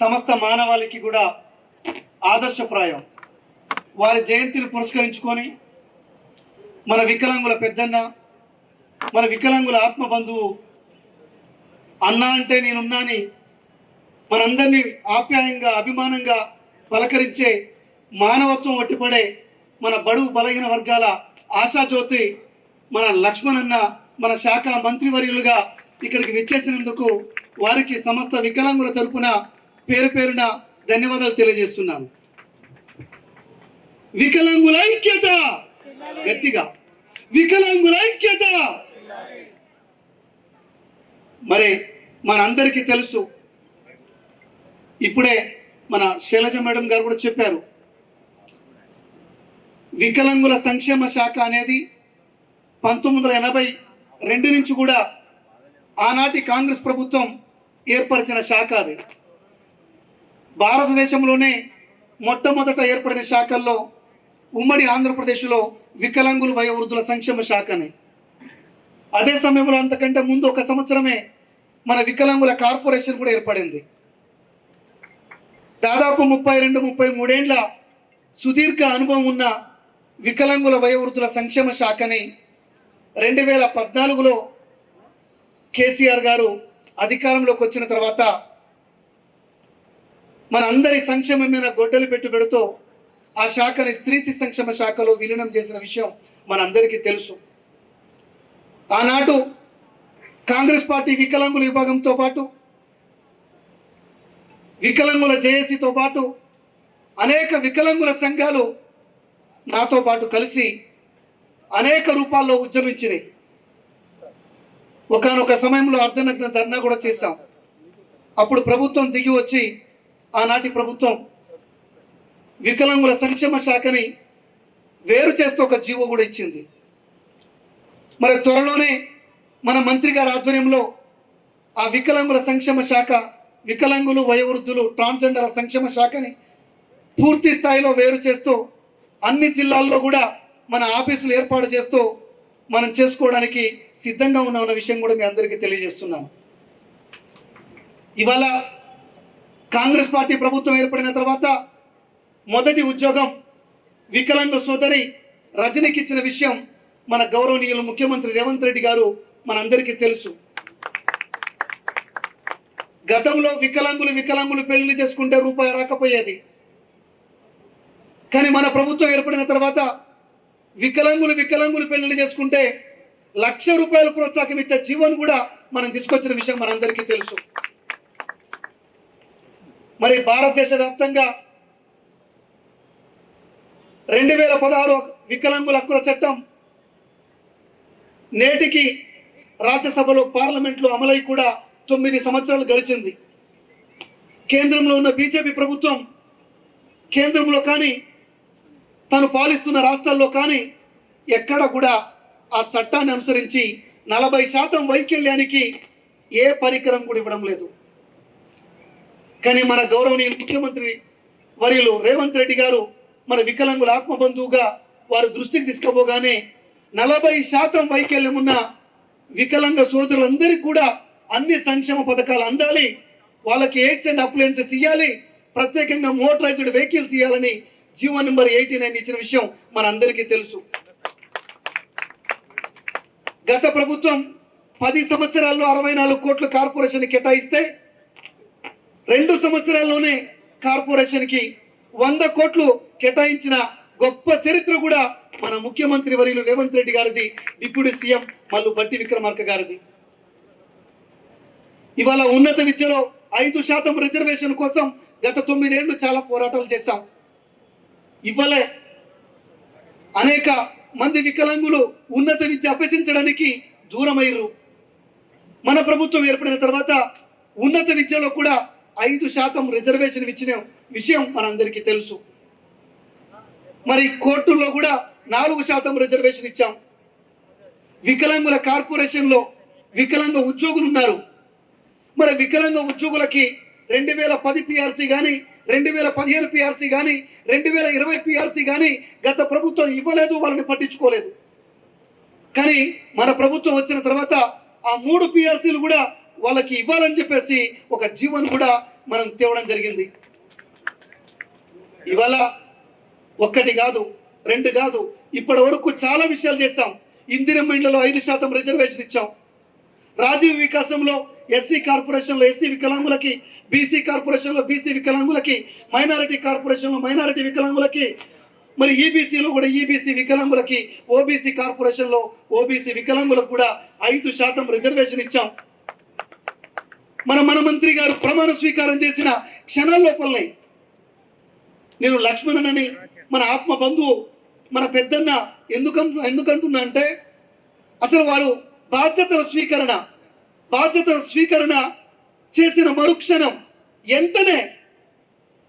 సమస్త మానవాళికి కూడా ఆదర్శప్రాయం. వారి జయంతిని పురస్కరించుకొని మన వికలాంగుల పెద్దన్న మన వికలాంగుల ఆత్మ బంధువు అన్నా అంటే నేనున్నాని మనందరినీ ఆప్యాయంగా అభిమానంగా పలకరించే మానవత్వం ఒట్టిపడే మన బడుగు బలహీన వర్గాల ఆశాజ్యోతి మన లక్ష్మణన్న మన శాఖ మంత్రివర్యులుగా ఇక్కడికి విచ్చేసినందుకు వారికి సమస్త వికలాంగుల తరపున పేరు పేరున ధన్యవాదాలు తెలియజేస్తున్నాను. వికలాంగుల ఐక్యత! గట్టిగా. వికలాంగుల ఐక్యత! మరి మనందరికీ తెలుసు ఇప్పుడే మన శైలజ మేడం గారు కూడా చెప్పారు వికలాంగుల సంక్షేమ శాఖ అనేది పంతొమ్మిది వందల ఎనభై రెండు నుంచి కూడా ఆనాటి కాంగ్రెస్ ప్రభుత్వం ఏర్పరిచిన శాఖ అది. భారతదేశంలోనే మొట్టమొదట ఏర్పడిన శాఖల్లో ఉమ్మడి ఆంధ్రప్రదేశ్లో వికలాంగుల వయోవృద్ధుల సంక్షేమ శాఖని. అదే సమయంలో అంతకంటే ముందు ఒక సంవత్సరమే మన వికలాంగుల కార్పొరేషన్ కూడా ఏర్పడింది. దాదాపు ముప్పై రెండు ముప్పై మూడేండ్ల సుదీర్ఘ అనుభవం ఉన్న వికలాంగుల వయోవృద్ధుల సంక్షేమ శాఖని రెండు వేల పద్నాలుగులో కేసీఆర్ గారు అధికారంలోకి వచ్చిన తర్వాత మన అందరి సంక్షేమం మీద గొడ్డలి పెడుతూ ఆ శాఖని స్త్రీ శిశు సంక్షేమ శాఖలో విలీనం చేసిన విషయం మనందరికీ తెలుసు. ఆనాడు కాంగ్రెస్ పార్టీ వికలాంగుల విభాగంతో పాటు వికలాంగుల జేఏసీతో పాటు అనేక వికలాంగుల సంఘాలు నాతో పాటు కలిసి అనేక రూపాల్లో ఉద్యమించినాయి. ఒకనొక సమయంలో అర్ధనగ్న ధర్నా కూడా చేశాం. అప్పుడు ప్రభుత్వం దిగి వచ్చి ఆనాటి ప్రభుత్వం వికలాంగుల సంక్షేమ శాఖని వేరు చేస్తూ ఒక జీవో కూడా ఇచ్చింది. మరి త్వరలోనే మన మంత్రి గారి ఆధ్వర్యంలో ఆ వికలాంగుల సంక్షేమ శాఖ వికలాంగులు వయోవృద్ధులు ట్రాన్స్జెండర్ల సంక్షేమ శాఖని పూర్తి స్థాయిలో వేరు చేస్తూ అన్ని జిల్లాల్లో కూడా మన ఆఫీసులు ఏర్పాటు చేస్తూ మనం చేసుకోవడానికి సిద్ధంగా ఉన్నామన్న విషయం కూడా మీ అందరికీ తెలియజేస్తున్నాను. ఇవాళ కాంగ్రెస్ పార్టీ ప్రభుత్వం ఏర్పడిన తర్వాత మొదటి ఉద్యోగం వికలాంగ సోదరి రజనీకి ఇచ్చిన విషయం మన గౌరవనీయులు ముఖ్యమంత్రి రేవంత్ రెడ్డి గారు మనందరికీ తెలుసు. గతంలో వికలాంగులు వికలాంగులు పెళ్ళి చేసుకుంటే రూపాయి రాకపోయేది. కానీ మన ప్రభుత్వం ఏర్పడిన తర్వాత వికలాంగులు వికలాంగులు పెళ్ళి చేసుకుంటే లక్ష రూపాయల ప్రోత్సాహం ఇచ్చే జీవన్ కూడా మనం తీసుకొచ్చిన విషయం మనందరికీ తెలుసు. మరి భారతదేశ వ్యాప్తంగా రెండు వేల పదహారు వికలాంగుల హక్కుల చట్టం నేటికి రాజ్యసభలో పార్లమెంట్లో అమలై కూడా తొమ్మిది సంవత్సరాలు గడిచింది. కేంద్రంలో ఉన్న బీజేపీ ప్రభుత్వం కేంద్రంలో కానీ తను పాలిస్తున్న రాష్ట్రాల్లో కానీ ఎక్కడ కూడా ఆ చట్టాన్ని అనుసరించి నలభై శాతం వైకల్యానికి ఏ పరికరం కూడా ఇవ్వడం లేదు. కానీ మన గౌరవనీయులు ముఖ్యమంత్రి వర్యులు రేవంత్ రెడ్డి గారు మన వికలాంగుల ఆత్మబంధువుగా వారు దృష్టికి తీసుకుపోగానే నలభై శాతం వైకల్యం ఉన్న వికలాంగ సోదరులందరికీ కూడా అన్ని సంక్షేమ పథకాలు అందాలి. వాళ్ళకి ఎయిడ్స్ అండ్ అప్లయన్సెస్ ఇవ్వాలి ప్రత్యేకంగా మోటరైజ్డ్ వెహికల్స్ ఇవ్వాలని జీవో నెంబర్ ఎయిటీ నైన్ ఇచ్చిన విషయం మనందరికీ తెలుసు. గత ప్రభుత్వం పది సంవత్సరాల్లో అరవై నాలుగు కోట్లు కార్పొరేషన్ కేటాయిస్తే రెండు సంవత్సరాల్లోనే కార్పొరేషన్కి వంద కోట్లు కేటాయించిన గొప్ప చరిత్ర కూడా మన ముఖ్యమంత్రి వర్యులు రేవంత్ రెడ్డి గారిది డిప్యూటీ సీఎం మల్లు బట్టి విక్రమార్క గారిది. ఇవాళ ఉన్నత విద్యలో ఐదు శాతం రిజర్వేషన్ కోసం గత తొమ్మిదేళ్ళు చాలా పోరాటాలు చేశాం. ఇవ్వలే అనేక మంది వికలాంగులు ఉన్నత విద్య అభ్యసించడానికి దూరమయ్యారు. మన ప్రభుత్వం ఏర్పడిన తర్వాత ఉన్నత విద్యలో కూడా ఐదు శాతం రిజర్వేషన్ ఇచ్చిన విషయం మనందరికీ తెలుసు. మరి కోర్టుల్లో కూడా నాలుగు శాతం రిజర్వేషన్ ఇచ్చాం. వికలాంగుల కార్పొరేషన్లో వికలాంగ ఉద్యోగులు ఉన్నారు. మరి వికలాంగ ఉద్యోగులకి రెండు వేల పది పిఆర్సీ కానీ రెండు వేల పదిహేను పిఆర్సీ కానీ రెండు వేల ఇరవై పిఆర్సీ కానీ గత ప్రభుత్వం ఇవ్వలేదు వాళ్ళని పట్టించుకోలేదు. కానీ మన ప్రభుత్వం వచ్చిన తర్వాత ఆ మూడు పిఆర్సీలు కూడా వాళ్ళకి ఇవ్వాలని చెప్పేసి ఒక జీవన్ కూడా మనం తేవడం జరిగింది. ఇవాళ ఒక్కటి కాదు రెండు కాదు ఇప్పటి వరకు చాలా విషయాలు చేశాం. ఇందిరమ్మ ఇండ్లలో ఐదు శాతం రిజర్వేషన్ ఇచ్చాం. రాజీవ్ వికాసంలో ఎస్సీ కార్పొరేషన్లో ఎస్సీ వికలాంగులకి బీసీ కార్పొరేషన్లో బీసీ వికలాంగులకి మైనారిటీ కార్పొరేషన్లో మైనారిటీ వికలాంగులకి మరి ఈబీసీలో కూడా ఈబీసీ వికలాంగులకి ఓబీసీ కార్పొరేషన్లో ఓబీసీ వికలాంగులకు కూడా ఐదు శాతం రిజర్వేషన్ ఇచ్చాం. మన మన మంత్రి గారు ప్రమాణ స్వీకారం చేసిన క్షణాల లోపలనే నేను లక్ష్మణనని మన ఆత్మ బంధువు మన పెద్దన్న ఎందుకంటు ఎందుకంటున్నా అంటే అసలు వారు బాధ్యతల స్వీకరణ బాధ్యతల స్వీకరణ చేసిన మరుక్షణం వెంటనే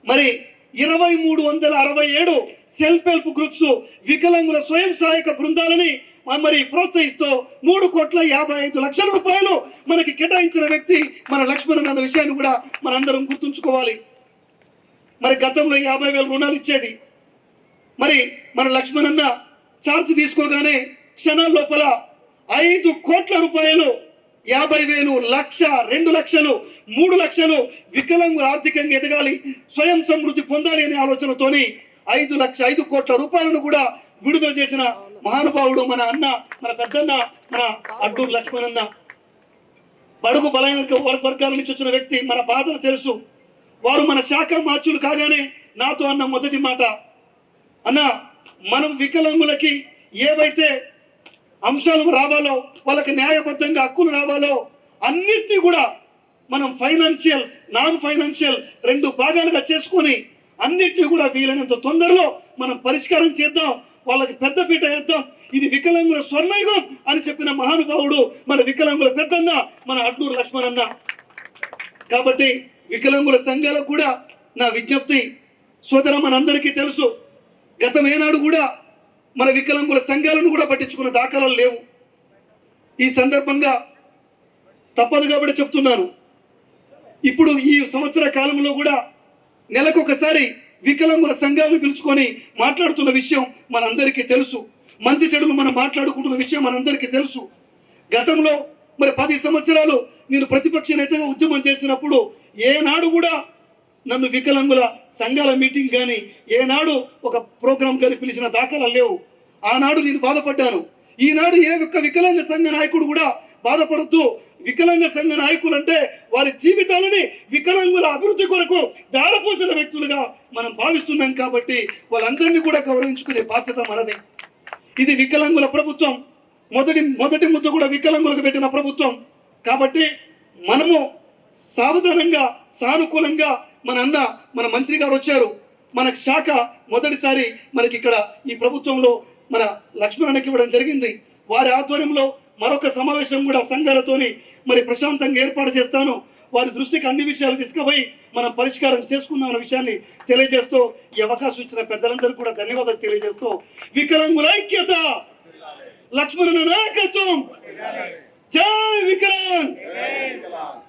మరి ఇరవై మూడు వందల అరవై ఏడు సెల్ఫ్ హెల్ప్ గ్రూప్స్ వికలాంగుల స్వయం సహాయక బృందాలని మరి ప్రోత్సహిస్తూ మూడు కోట్ల యాభై ఐదు లక్షల రూపాయలు మనకి కేటాయించిన వ్యక్తి మన లక్ష్మణ్ అన్న విషయాన్ని కూడా మనందరం గుర్తుంచుకోవాలి. మరి గతంలో యాభై వేల రుణాలు ఇచ్చేది. మరి మన లక్ష్మణ్ అన్న ఛార్జ్ తీసుకోగానే క్షణాల లోపల ఐదు కోట్ల రూపాయలు యాభై వేలు లక్ష రెండు లక్షలు మూడు లక్షలు వికలాంగులు ఆర్థికంగా ఎదగాలి స్వయం సమృద్ధి పొందాలి అనే ఆలోచనతోని ఐదు లక్ష ఐదు కోట్ల రూపాయలను కూడా విడుదల చేసిన మహానుభావుడు మన అన్న మన పెద్దన్న మన అడ్డూరు లక్ష్మణన్న బడుగు బలైన వర్గాల నుంచి వచ్చిన వ్యక్తి మన బాధలు తెలుసు. వారు మన శాఖ మార్చులు కాగానే నాతో అన్న మొదటి మాట. అన్న మనం వికలాంగులకి ఏవైతే అంశాలు రావాలో వాళ్ళకి న్యాయబద్ధంగా హక్కులు రావాలో అన్నిటినీ కూడా మనం ఫైనాన్షియల్ నాన్ ఫైనాన్షియల్ రెండు భాగాలుగా చేసుకొని అన్నిటినీ కూడా వీలైనంత తొందరలో మనం పరిష్కారం చేద్దాం. వాళ్ళకి పెద్ద పీట వేద్దాం. ఇది వికలాంగుల స్వర్ణయుగం అని చెప్పిన మహానుభావుడు మన వికలాంగుల పెద్దన్న మన అడ్లూరు లక్ష్మణ్ అన్న. కాబట్టి వికలాంగుల సంఘాలకు కూడా నా విజ్ఞప్తి సోదర మనందరికీ తెలుసు. గతమేనాడు కూడా మన వికలాంగుల సంఘాలను కూడా పట్టించుకున్న దాఖలాలు లేవు. ఈ సందర్భంగా తప్పదు కాబట్టి చెప్తున్నాను. ఇప్పుడు ఈ సంవత్సర కాలంలో కూడా నెలకొకసారి వికలాంగుల సంఘాలను పిలుచుకొని మాట్లాడుతున్న విషయం మనందరికీ తెలుసు. మంచి చెడులు మనం మాట్లాడుకుంటున్న విషయం మనందరికీ తెలుసు. గతంలో మరి పది సంవత్సరాలు నేను ప్రతిపక్ష నేతగా ఉద్యమం చేసినప్పుడు ఏనాడు కూడా నన్ను వికలాంగుల సంఘాల మీటింగ్ కానీ ఏనాడు ఒక ప్రోగ్రాం కానీ పిలిచిన దాఖలా లేవు. ఆనాడు నేను బాధపడ్డాను. ఈనాడు ఏ ఒక్క వికలాంగ సంఘ నాయకుడు కూడా బాధపడద్దు. వికలాంగ సంఘ నాయకులు అంటే వారి జీవితాలని వికలాంగుల అభివృద్ధి కొరకు దారపోసిన వ్యక్తులుగా మనం భావిస్తున్నాం కాబట్టి వాళ్ళందరినీ కూడా గౌరవించుకునే బాధ్యత మనది. ఇది వికలాంగుల ప్రభుత్వం. మొదటి మొదటి ముద్ద కూడా వికలాంగులకు పెట్టిన ప్రభుత్వం. కాబట్టి మనము సావధానంగా సానుకూలంగా మన అన్న మన మంత్రి గారు వచ్చారు. మన శాఖ మొదటిసారి మనకి ఇక్కడ ఈ ప్రభుత్వంలో మన లక్ష్మణకి ఇవ్వడం జరిగింది. వారి ఆధ్వర్యంలో మరొక సమావేశం కూడా సంఘాలతోని మరి ప్రశాంతంగా ఏర్పాటు చేస్తాను. వారి దృష్టికి అన్ని విషయాలు తీసుకుపోయి మనం పరిష్కారం చేసుకుందాం విషయాన్ని తెలియజేస్తూ ఈ అవకాశం ఇచ్చిన పెద్దలందరూ కూడా ధన్యవాదాలు తెలియజేస్తూ వికలాంగుల ఐక్యత! లక్ష్మణుల నాయకత్వం! జై వికలాంగ్!